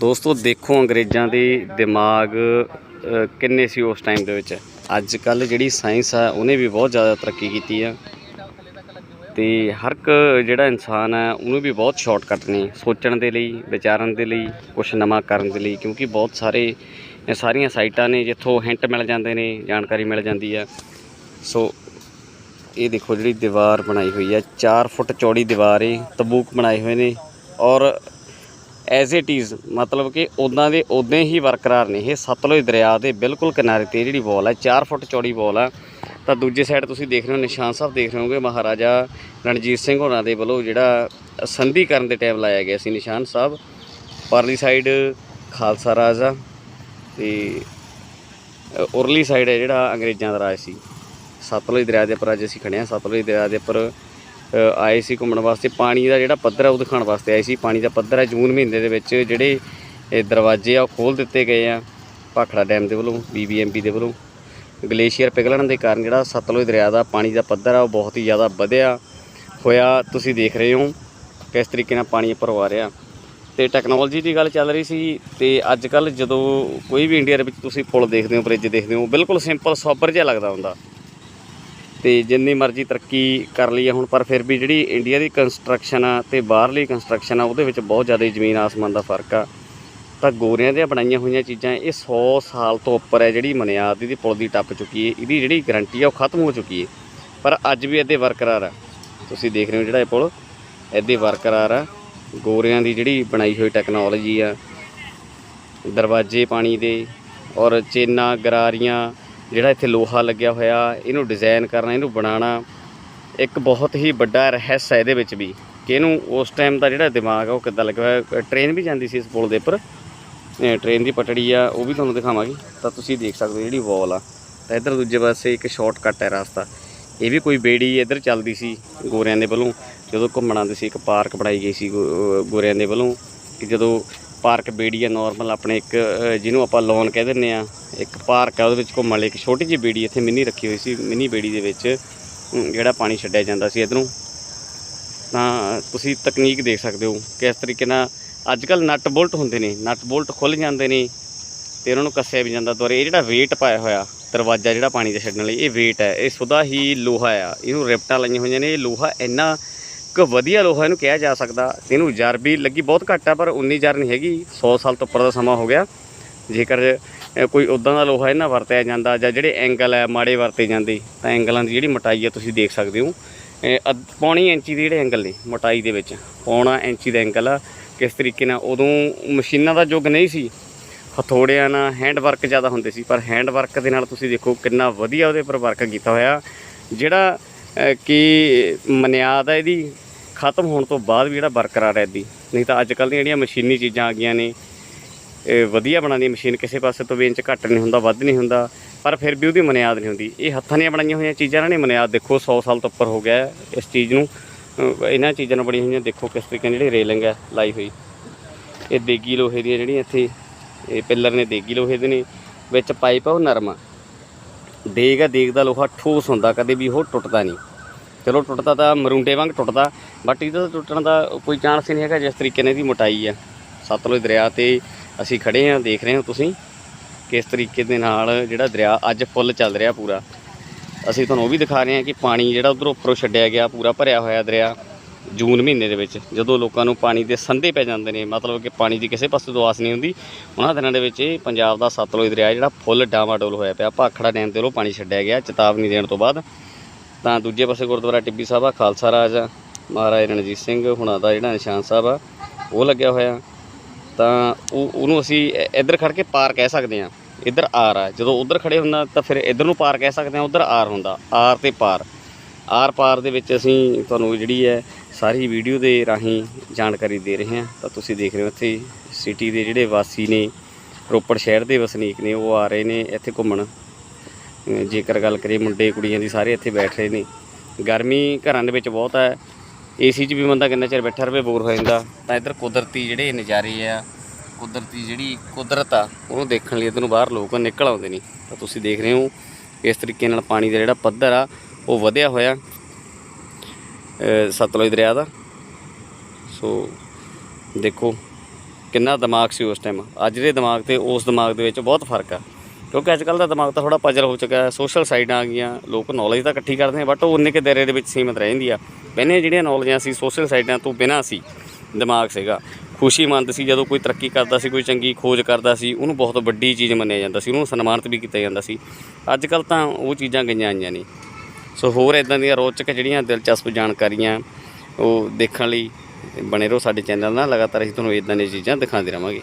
ਦੋਸਤੋ, ਦੇਖੋ ਅੰਗਰੇਜ਼ਾਂ ਦੇ ਦਿਮਾਗ ਕਿੰਨੇ ਸੀ ਉਸ ਟਾਈਮ ਦੇ ਵਿੱਚ। ਅੱਜ ਕੱਲ ਜਿਹੜੀ ਸਾਇੰਸ ਆ, ਉਹਨੇ ਵੀ ਬਹੁਤ ਜ਼ਿਆਦਾ ਤਰੱਕੀ ਕੀਤੀ ਆ। ਤੇ ਹਰ ਇੱਕ ਜਿਹੜਾ ਇਨਸਾਨ ਹੈ ਉਹਨੂੰ ਵੀ ਬਹੁਤ ਸ਼ਾਰਟਕਟ ਨੇ ਸੋਚਣ ਦੇ ਲਈ, ਵਿਚਾਰਨ ਦੇ ਲਈ ਕੁਝ ਨਵਾਂ ਕਰਨ ਦੇ ਲਈ, ਕਿਉਂਕਿ ਬਹੁਤ ਸਾਰੇ ਸਾਰੀਆਂ ਸਾਈਟਾਂ ਨੇ ਜਿੱਥੋਂ ਹਿੰਟ ਮਿਲ ਜਾਂਦੇ ਨੇ, ਜਾਣਕਾਰੀ ਮਿਲ ਜਾਂਦੀ ਆ। ਸੋ ਇਹ ਦੇਖੋ ਜਿਹੜੀ ਦੀਵਾਰ ਬਣਾਈ ਹੋਈ ਹੈ 4 ਫੁੱਟ ਚੌੜੀ ਦੀਵਾਰ ਏ, ਤਬੂਕ ਬਣਾਏ ਹੋਏ ਨੇ ਔਰ ਐਜ਼ ਇਟ ਇਜ਼ ਮਤਲਬ ਕਿ ਉਦਾਂ ਦੇ ਉਦਾਂ ਹੀ ਬਰਕਰਾਰ ਨੇ ਇਹ ਸਤਲੁਜ ਦਰਿਆ ਦੇ ਬਿਲਕੁਲ ਕਿਨਾਰੇ ਤੇ ਜਿਹੜੀ ਬੋਲ ਹੈ 4 ਫੁੱਟ ਚੌੜੀ ਬੋਲ ਆ। ਤਾਂ ਦੂਜੇ ਸਾਈਡ ਤੁਸੀਂ ਦੇਖ ਰਹੇ ਹੋ, ਨਿਸ਼ਾਨ ਸਾਹਿਬ ਦੇਖ ਰਹੇ ਹੋਗੇ, ਮਹਾਰਾਜਾ ਰਣਜੀਤ ਸਿੰਘ ਹੋਰਾਂ ਦੇ ਵੱਲੋਂ ਜਿਹੜਾ ਸੰਧੀ ਕਰਨ ਦੇ ਟਾਈਮ ਲਾਇਆ ਗਿਆ ਸੀ ਨਿਸ਼ਾਨ ਸਾਹਿਬ। ਪਰਲੀ ਸਾਈਡ ਖਾਲਸਾ ਰਾਜ ਆ ਤੇ ਉਰਲੀ ਸਾਈਡ ਹੈ ਜਿਹੜਾ ਅੰਗਰੇਜ਼ਾਂ ਦਾ ਰਾਜ ਸੀ। ਸਤਲੁਜ ਦਰਿਆ ਦੇ ਉੱਪਰ ਅੱਜ ਅਸੀਂ ਖੜੇ ਹਾਂ। ਸਤਲੁਜ ਦਰਿਆ ਦੇ ਉੱਪਰ ਆਏ ਸੀ ਘੁੰਮਣ ਵਾਸਤੇ। ਪਾਣੀ ਦਾ ਜਿਹੜਾ ਪੱਧਰ ਹੈ ਉਹ ਦਿਖਾਉਣ ਵਾਸਤੇ ਆਏ ਸੀ। ਪਾਣੀ ਦਾ ਪੱਧਰ ਹੈ ਜੂਨ ਮਹੀਨੇ ਦੇ ਵਿੱਚ। ਜਿਹੜੇ ਇਹ ਦਰਵਾਜ਼ੇ ਆ ਉਹ ਖੋਲ ਦਿੱਤੇ ਗਏ ਆ ਭਾਖੜਾ ਡੈਮ ਦੇ ਵੱਲੋਂ ਬੀਬੀਐਮਪੀ ਦੇ ਵੱਲੋਂ। ਗਲੇਸ਼ੀਅਰ ਪਿਘਲਣ ਦੇ ਕਾਰਨ ਜਿਹੜਾ ਸਤਲੁਜ ਦਰਿਆ ਦਾ ਪਾਣੀ ਦਾ ਪੱਧਰ ਆ ਉਹ ਬਹੁਤ ਹੀ ਜ਼ਿਆਦਾ ਵਧਿਆ ਹੋਇਆ। ਤੁਸੀਂ ਦੇਖ ਰਹੇ ਹੋ ਕਿਸ ਤਰੀਕੇ ਨਾਲ ਪਾਣੀ ਭਰਵਾ ਰਿਹਾ। ਤੇ ਟੈਕਨੋਲੋਜੀ ਦੀ ਗੱਲ ਚੱਲ ਰਹੀ ਸੀ ਤੇ ਅੱਜ ਕੱਲ ਜਦੋਂ ਕੋਈ ਵੀ ਇੰਡੀਆ ਦੇ ਵਿੱਚ ਤੁਸੀਂ ਪੁਲ ਦੇਖਦੇ ਹੋ, ਬ੍ਰਿਜ ਦੇਖਦੇ ਹੋ ਬਿਲਕੁਲ ਸਿੰਪਲ ਸੋਬਰ ਜਿਹਾ ਲੱਗਦਾ ਹੁੰਦਾ। ਤੇ ਜਿੰਨੀ ਮਰਜ਼ੀ ਤਰੱਕੀ ਕਰ ਲਈ ਹੈ ਹੁਣ, ਪਰ ਫਿਰ ਵੀ ਜਿਹੜੀ ਇੰਡੀਆ ਦੀ ਕੰਸਟਰਕਸ਼ਨ ਆ ਤੇ ਬਾਹਰਲੀ ਕੰਸਟਰਕਸ਼ਨ ਆ, ਉਹਦੇ ਵਿੱਚ ਬਹੁਤ ਜ਼ਿਆਦਾ ਜ਼ਮੀਨ ਆਸਮਾਨ ਦਾ ਫ਼ਰਕ ਆ। ਤਾਂ ਗੋਰਿਆਂ ਦੀਆਂ ਬਣਾਈਆਂ ਹੋਈਆਂ ਚੀਜ਼ਾਂ, ਇਹ 100 ਸਾਲ ਤੋਂ ਉੱਪਰ ਹੈ ਜਿਹੜੀ ਮਨਿਆਦ ਇਹਦੀ ਪੁਲ ਦੀ ਟੱਪ ਚੁੱਕੀ ਹੈ। ਇਹਦੀ ਜਿਹੜੀ ਗਾਰੰਟੀ ਆ, ਉਹ ਖਤਮ ਹੋ ਚੁੱਕੀ ਹੈ। ਪਰ ਅੱਜ ਵੀ ਇਹਦੇ ਵਰਕਰਾਰ ਆ। ਤੁਸੀਂ ਦੇਖ ਰਹੇ ਹੋ ਜਿਹੜਾ ਇਹ ਪੁਲ ਇਹਦੇ ਵਰਕਰਾਰ ਆ। ਗੋਰਿਆਂ ਦੀ ਜਿਹੜੀ ਬਣਾਈ ਹੋਈ ਟੈਕਨੋਲੋਜੀ ਆ, ਦਰਵਾਜ਼ੇ ਪਾਣੀ ਦੇ ਔਰ ਚੇਨਾ, ਗਰਾਰੀਆਂ ਜਿਹੜਾ ਇੱਥੇ ਲੋਹਾ ਲੱਗਿਆ ਹੋਇਆ, ਇਹਨੂੰ ਡਿਜ਼ਾਈਨ ਕਰਨਾ, ਇਹਨੂੰ ਬਣਾਉਣਾ, ਇੱਕ ਬਹੁਤ ਹੀ ਵੱਡਾ ਰਹੱਸ ਹੈ ਇਹਦੇ ਵਿੱਚ ਵੀ, ਕਿ ਇਹਨੂੰ ਉਸ ਟਾਈਮ ਦਾ ਜਿਹੜਾ ਦਿਮਾਗ ਆ, ਉਹ ਕਿੱਦਾਂ ਲੱਗਿਆ ਹੋਇਆ ਟ੍ਰੇਨ ਵੀ ਜਾਂਦੀ ਸੀ ਇਸ ਪੁਲ ਦੇ ਉੱਪਰ ਇਹ ਟ੍ਰੇਨ ਦੀ ਪਟੜੀ ਆ, ਉਹ ਵੀ ਤੁਹਾਨੂੰ ਦਿਖਾਵਾਂਗੇ, ਤਾਂ ਤੁਸੀਂ ਦੇਖ ਸਕਦੇ ਹੋ ਜਿਹੜੀ ਵਾਲ ਆ, ਤਾਂ ਇੱਧਰ ਦੂਜੇ ਪਾਸੇ ਇੱਕ ਸ਼ਾਰਟਕਟ ਹੈ ਰਸਤਾ, ਇਹ ਵੀ ਕੋਈ ਬੇੜੀ ਇੱਧਰ ਚੱਲਦੀ ਸੀ ਗੋਰਿਆਂ ਦੇ ਵੱਲੋਂ, ਜਦੋਂ ਘੁੰਮਣ ਆਉਂਦੇ ਸੀ, ਇੱਕ ਪਾਰਕ ਬਣਾਈ ਗਈ ਸੀ ਗੋ- ਗੋਰਿਆਂ ਦੇ ਵੱਲੋਂ, ਕਿ ਜਦੋਂ ਪਾਰਕ ਬੇੜੀ ਆ ਨਾਰਮਲ ਆਪਣੇ ਇੱਕ ਜਿਹਨੂੰ ਆਪਾਂ ਲੌਨ ਕਹਿ ਦਿੰਦੇ ਆ ਇੱਕ ਪਾਰਕ ਹੈ ਉਹਦੇ ਵਿੱਚ ਘੁੰਮਣ ਲਈ ਇੱਕ ਛੋਟੀ ਜਿਹੀ ਬੇੜੀ ਇੱਥੇ ਮਿੰਨੀ ਰੱਖੀ ਹੋਈ ਸੀ, ਮਿੰਨੀ ਬੇੜੀ ਦੇ ਵਿੱਚ ਜਿਹੜਾ ਪਾਣੀ ਛੱਡਿਆ ਜਾਂਦਾ ਸੀ ਇਧਰੋਂ। ਤਾਂ ਤੁਸੀਂ ਤਕਨੀਕ ਦੇਖ ਸਕਦੇ ਹੋ ਕਿਸ ਤਰੀਕੇ ਨਾਲ ਅੱਜ ਕੱਲ ਨਟ ਬੋਲਟ ਹੁੰਦੇ ਨੇ, ਨਟ ਬੋਲਟ ਖੁੱਲ ਜਾਂਦੇ ਨੇ ਤੇ ਉਹਨਾਂ ਨੂੰ ਕੱਸਿਆ ਵੀ ਜਾਂਦਾ। ਦੁਆਰੇ ਇਹ ਜਿਹੜਾ weight ਪਾਇਆ ਹੋਇਆ ਦਰਵਾਜ਼ਾ ਜਿਹੜਾ ਪਾਣੀ ਦਾ ਛੱਡਣ ਲਈ, ਇਹ weight ਹੈ, ਇਹ ਸੁਦਾ ਹੀ ਲੋਹਾ ਆ। ਇਹਨੂੰ ਰਿਪਟਾਂ ਲਾਈਆਂ ਹੋਈਆਂ ਨੇ, ਇਹ ਲੋਹਾ ਇੰਨਾ ਕੁ ਵਧੀਆ ਲੋਹਾ ਇਹਨੂੰ ਕਿਹਾ ਜਾ ਸਕਦਾ। ਇਹਨੂੰ ਜਰ ਵੀ ਲੱਗੀ, ਬਹੁਤ ਘੱਟ ਆ, ਪਰ ਉਨੀ ਜਰ ਨਹੀਂ ਹੈਗੀ 100 ਸਾਲ ਤੋਂ ਉੱਪਰ ਦਾ ਸਮਾਂ ਹੋ ਗਿਆ। ਜੇਕਰ ਕੋਈ ਉਦਾਂ ਦਾ ਲੋਹਾ ਇਹਨਾਂ ਵਰਤਿਆ ਜਾਂਦਾ ਜਾਂ ਜਿਹੜੇ ਐਂਗਲ ਹੈ ਮਾੜੇ ਵਰਤੇ ਜਾਂਦੇ, ਤਾਂ ਐਂਗਲਾਂ ਦੀ ਜਿਹੜੀ ਮੋਟਾਈ ਹੈ ਤੁਸੀਂ ਦੇਖ ਸਕਦੇ ਹੋ। ਇਹ ਪੌਣੀ ਇੰਚੀ ਦੇ ਜਿਹੜੇ ਐਂਗਲ ਨੇ ਮੋਟਾਈ ਦੇ ਵਿੱਚ, ਪੌਣਾ ਇੰਚੀ ਦਾ ਐਂਗਲ ਆ। ਕਿਸ ਤਰੀਕੇ ਨਾਲ ਉਦੋਂ ਮਸ਼ੀਨਾਂ ਦਾ ਯੁੱਗ ਨਹੀਂ ਸੀ। ਹਥੋੜਿਆਂ ਨਾਲ ਹੈਂਡ ਵਰਕ ਜ਼ਿਆਦਾ ਹੁੰਦੇ ਸੀ, ਪਰ ਹੈਂਡ ਵਰਕ ਦੇ ਨਾਲ ਤੁਸੀਂ ਦੇਖੋ ਕਿੰਨਾ ਵਧੀਆ ਉਹਦੇ ਉੱਪਰ ਵਰਕ ਕੀਤਾ ਹੋਇਆ। ਜਿਹੜਾ ਕਿ ਮਨਿਆਦ ਹੈ ਇਹਦੀ ਖਤਮ ਹੋਣ ਤੋਂ ਬਾਅਦ ਵੀ ਜਿਹੜਾ ਬਰਕਰਾਰ ਹੈ ਇਹਦੀ। ਨਹੀਂ ਤਾਂ ਅੱਜ ਕੱਲ੍ਹ ਦੀਆਂ ਜਿਹੜੀਆਂ ਮਸ਼ੀਨੀ ਚੀਜ਼ਾਂ ਆ ਗਈਆਂ ਨੇ ਵਧੀਆ ਬਣਾਉਂਦੀ ਮਸ਼ੀਨ ਕਿਸੇ ਪਾਸੇ ਤੋਂ ਵੀ ਇੰਚ ਘੱਟ ਨਹੀਂ ਹੁੰਦਾ, ਵੱਧ ਨਹੀਂ ਹੁੰਦਾ, ਪਰ ਫਿਰ ਵੀ ਉਹਦੀ ਮਨਿਆਦ ਨਹੀਂ ਹੁੰਦੀ। ਇਹ ਹੱਥਾਂ ਦੀਆਂ ਬਣਾਈਆਂ ਹੋਈਆਂ ਚੀਜ਼ਾਂ ਇਹਨਾਂ ਨੇ ਮਨਿਆਦ। ਦੇਖੋ 100 ਸਾਲ ਤੋਂ ਉੱਪਰ ਹੋ ਗਿਆ ਇਸ ਚੀਜ਼ ਨੂੰ। ਇਹਨਾਂ ਚੀਜ਼ਾਂ ਨੂੰ ਬਣੀਆਂ ਹੋਈਆਂ, ਦੇਖੋ ਕਿਸ ਤਰੀਕੇ ਨਾਲ ਜਿਹੜੀ ਰੇਲਿੰਗ ਹੈ ਲਾਈ ਹੋਈ। ਇਹ ਦੇਗੀ ਲੋਹੇ ਦੀਆਂ ਜਿਹੜੀਆਂ ਇੱਥੇ, ਇਹ ਪਿੱਲਰ ਨੇ ਦੇਗੀ ਲੋਹੇ ਦੇ ਨੇ, ਵਿੱਚ ਪਾਈਪ ਆ ਉਹ ਨਰਮ ਆ। ਦੇਗ ਆ, ਦੇਗ ਦਾ ਲੋਹਾ ਠੋਸ ਹੁੰਦਾ, ਕਦੇ ਵੀ ਉਹ ਟੁੱਟਦਾ ਨਹੀਂ। ਚਲੋ, ਟੁੱਟਦਾ ਤਾਂ ਮਰੂੰਡੇ ਵਾਂਗ ਟੁੱਟਦਾ, ਬਟ ਇਹਦਾ ਤਾਂ ਟੁੱਟਣ ਦਾ ਕੋਈ ਚਾਂਸ ਹੀ ਨਹੀਂ ਹੈਗਾ, ਜਿਸ ਤਰੀਕੇ ਨਾਲ ਇਹਦੀ ਮੋਟਾਈ ਆ। ਸਤਲੁਜ ਦਰਿਆ ਤੇ ਅਸੀਂ ਖੜੇ ਹਾਂ, ਦੇਖ ਰਹੇ ਹੋ ਤੁਸੀਂ ਕਿਸ ਤਰੀਕੇ ਦੇ ਨਾਲ ਜਿਹੜਾ ਦਰਿਆ ਅੱਜ ਫੁੱਲ ਚੱਲ ਰਿਹਾ ਪੂਰਾ। ਅਸੀਂ ਤੁਹਾਨੂੰ ਉਹ ਵੀ ਦਿਖਾ ਰਹੇ ਹਾਂ ਕਿ ਪਾਣੀ ਜਿਹੜਾ ਉਧਰੋਂ ਉੱਪਰੋਂ ਛੱਡਿਆ ਗਿਆ, ਪੂਰਾ ਭਰਿਆ ਹੋਇਆ ਦਰਿਆ ਜੂਨ ਮਹੀਨੇ ਦੇ ਵਿੱਚ। ਜਦੋਂ ਲੋਕਾਂ ਨੂੰ ਪਾਣੀ ਦੇ ਸੰਧੇ ਪੈ ਜਾਂਦੇ ਨੇ, ਮਤਲਬ ਕਿ ਪਾਣੀ ਦੀ ਕਿਸੇ ਪਾਸੇ ਤੋਂ ਆਸ ਨਹੀਂ ਹੁੰਦੀ, ਉਹਨਾਂ ਦਿਨਾਂ ਦੇ ਵਿੱਚ ਇਹ ਪੰਜਾਬ ਦਾ ਸਤਲੁਜ ਦਰਿਆ ਜਿਹੜਾ ਫੁੱਲ ਡਾਵਾਡੋਲ ਹੋਇਆ ਪਿਆ। ਭਾਖੜਾ ਡੈਮ ਤੇ ਉਹ ਪਾਣੀ ਛੱਡਿਆ ਗਿਆ, ਚੇਤਾਵਨੀ ਦੇਣ ਤੋਂ ਬਾਅਦ। ਤਾਂ ਦੂਜੇ ਪਾਸੇ ਗੁਰਦੁਆਰਾ ਟਿੱਬੀ ਸਾਹਿਬ ਆ, ਖਾਲਸਾ ਰਾਜ ਆ, ਮਹਾਰਾਜ ਰਣਜੀਤ ਸਿੰਘ ਹੁਣਾਂ ਦਾ ਜਿਹੜਾ ਨਿਸ਼ਾਨ ਸਾਹਿਬ ਆ, ਉਹ ਲੱਗਿਆ ਹੋਇਆ। ਤਾਂ ਉਹ ਉਹਨੂੰ ਅਸੀਂ ਇੱਧਰ ਖੜ ਕੇ ਪਾਰ ਕਹਿ ਸਕਦੇ ਹਾਂ। ਇੱਧਰ ਆਰ ਆ। ਜਦੋਂ ਉਧਰ ਖੜੇ ਹੁੰਦਾ ਤਾਂ ਫਿਰ ਇੱਧਰ ਨੂੰ ਪਾਰ ਕਹਿ ਸਕਦੇ ਹਾਂ, ਉਧਰ ਆਰ ਹੁੰਦਾ। ਆਰ ਤੇ ਪਾਰ। ਆਰ ਪਾਰ ਦੇ ਵਿੱਚ ਅਸੀਂ ਤੁਹਾਨੂੰ ਜਿਹੜੀ ਹੈ ਸਾਰੀ ਵੀਡੀਓ ਦੇ ਰਾਹੀਂ ਜਾਣਕਾਰੀ ਦੇ ਰਹੇ ਹਾਂ। ਤਾਂ ਤੁਸੀਂ ਦੇਖ ਰਹੇ ਹੋ ਇੱਥੇ ਸਿਟੀ ਦੇ ਜਿਹੜੇ ਵਾਸੀ ਨੇ, ਰੋਪੜ ਸ਼ਹਿਰ ਦੇ ਵਸਨੀਕ ਨੇ, ਉਹ ਆ ਰਹੇ ਨੇ ਇੱਥੇ ਘੁੰਮਣ। ਜੇਕਰ ਗੱਲ ਕਰੀਏ ਮੁੰਡੇ ਕੁੜੀਆਂ ਦੀ, ਸਾਰੇ ਇੱਥੇ ਬੈਠ ਰਹੇ ਨੇ। ਗਰਮੀ ਘਰਾਂ ਦੇ ਵਿੱਚ ਬਹੁਤ ਹੈ। ਏਸੀ 'ਚ ਵੀ ਬੰਦਾ ਕਿੰਨਾ ਚਿਰ ਬੈਠਾ ਰਵੇ ਬੋਰ ਹੋ ਜਾਂਦਾ। ਤਾਂ ਇੱਧਰ ਕੁਦਰਤੀ ਜਿਹੜੇ ਨਜ਼ਾਰੇ ਆ, ਕੁਦਰਤੀ ਜਿਹੜੀ ਕੁਦਰਤ ਆ, ਉਹਨੂੰ ਦੇਖਣ ਲਈ ਇੱਧਰ ਨੂੰ ਬਾਹਰ ਲੋਕ ਨਿਕਲ ਆਉਂਦੇ ਨਹੀਂ ਤਾਂ ਤੁਸੀਂ ਦੇਖ ਰਹੇ ਹੋ, ਇਸ ਤਰੀਕੇ ਨਾਲ ਪਾਣੀ ਦਾ ਜਿਹੜਾ ਪੱਧਰ ਆ, ਉਹ ਵਧਿਆ ਹੋਇਆ। ਸਤਲੁਜ ਦਰਿਆ ਦਾ। ਸੋ ਦੇਖੋ, ਕਿੰਨਾ ਦਿਮਾਗ ਸੀ ਉਸ ਟਾਈਮ ਅੱਜ ਦੇ ਦਿਮਾਗ ਤੇ, ਉਸ ਦਿਮਾਗ ਦੇ ਵਿੱਚ ਬਹੁਤ ਫ਼ਰਕ ਆ। ਕਿਉਂਕਿ ਅੱਜ ਕੱਲ ਦਾ ਦਿਮਾਗ ਤਾਂ ਥੋੜਾ ਪਜਲ ਹੋ ਚੁੱਕਾ ਹੈ ਸੋਸ਼ਲ ਸਾਈਡਾਂ ਆ ਗਈਆਂ, ਲੋਕ ਨੌਲੇਜ ਤਾਂ ਇਕੱਠੀ ਕਰਦੇ ਆ ਬਟ ਉਹ ਉਨੇ ਕੇ ਦਾਇਰੇ ਦੇ ਵਿੱਚ ਸੀਮਿਤ ਰਹਿੰਦੀ ਆ। ਪਹਿਲੇ ਜਿਹੜੀਆਂ ਨੌਲੇਜਾਂ ਸੀ ਸੋਸ਼ਲ ਸਾਈਡਾਂ ਤੋਂ ਬਿਨਾਂ ਸੀ, ਦਿਮਾਗ ਸੀਗਾ। ਖੁਸ਼ੀਮੰਦ ਸੀ, ਜਦੋਂ ਕੋਈ ਤਰੱਕੀ ਕਰਦਾ ਸੀ, ਕੋਈ ਚੰਗੀ ਖੋਜ ਕਰਦਾ ਸੀ, ਉਹਨੂੰ ਬਹੁਤ ਵੱਡੀ ਚੀਜ਼ ਮੰਨਿਆ ਜਾਂਦਾ ਸੀ, ਉਹਨੂੰ ਸਨਮਾਨਿਤ ਵੀ ਕੀਤਾ ਜਾਂਦਾ ਸੀ। ਅੱਜ ਕੱਲ ਤਾਂ ਉਹ ਚੀਜ਼ਾਂ ਗਈਆਂ ਆਈਆਂ ਨਹੀਂ ਸੋ ਹੋਰ ਇਦਾਂ ਦੀਆਂ ਰੋਚਕ ਜਿਹੜੀਆਂ ਦਿਲਚਸਪ ਜਾਣਕਾਰੀਆਂ ਉਹ ਦੇਖਣ ਲਈ ਬਣੇ ਰਹੋ ਸਾਡੇ ਚੈਨਲ ਨਾਲ। ਲਗਾਤਾਰ ਅਸੀਂ ਤੁਹਾਨੂੰ ਇਦਾਂ ਦੀਆਂ ਚੀਜ਼ਾਂ ਦਿਖਾਉਂਦੇ ਰਵਾਂਗੇ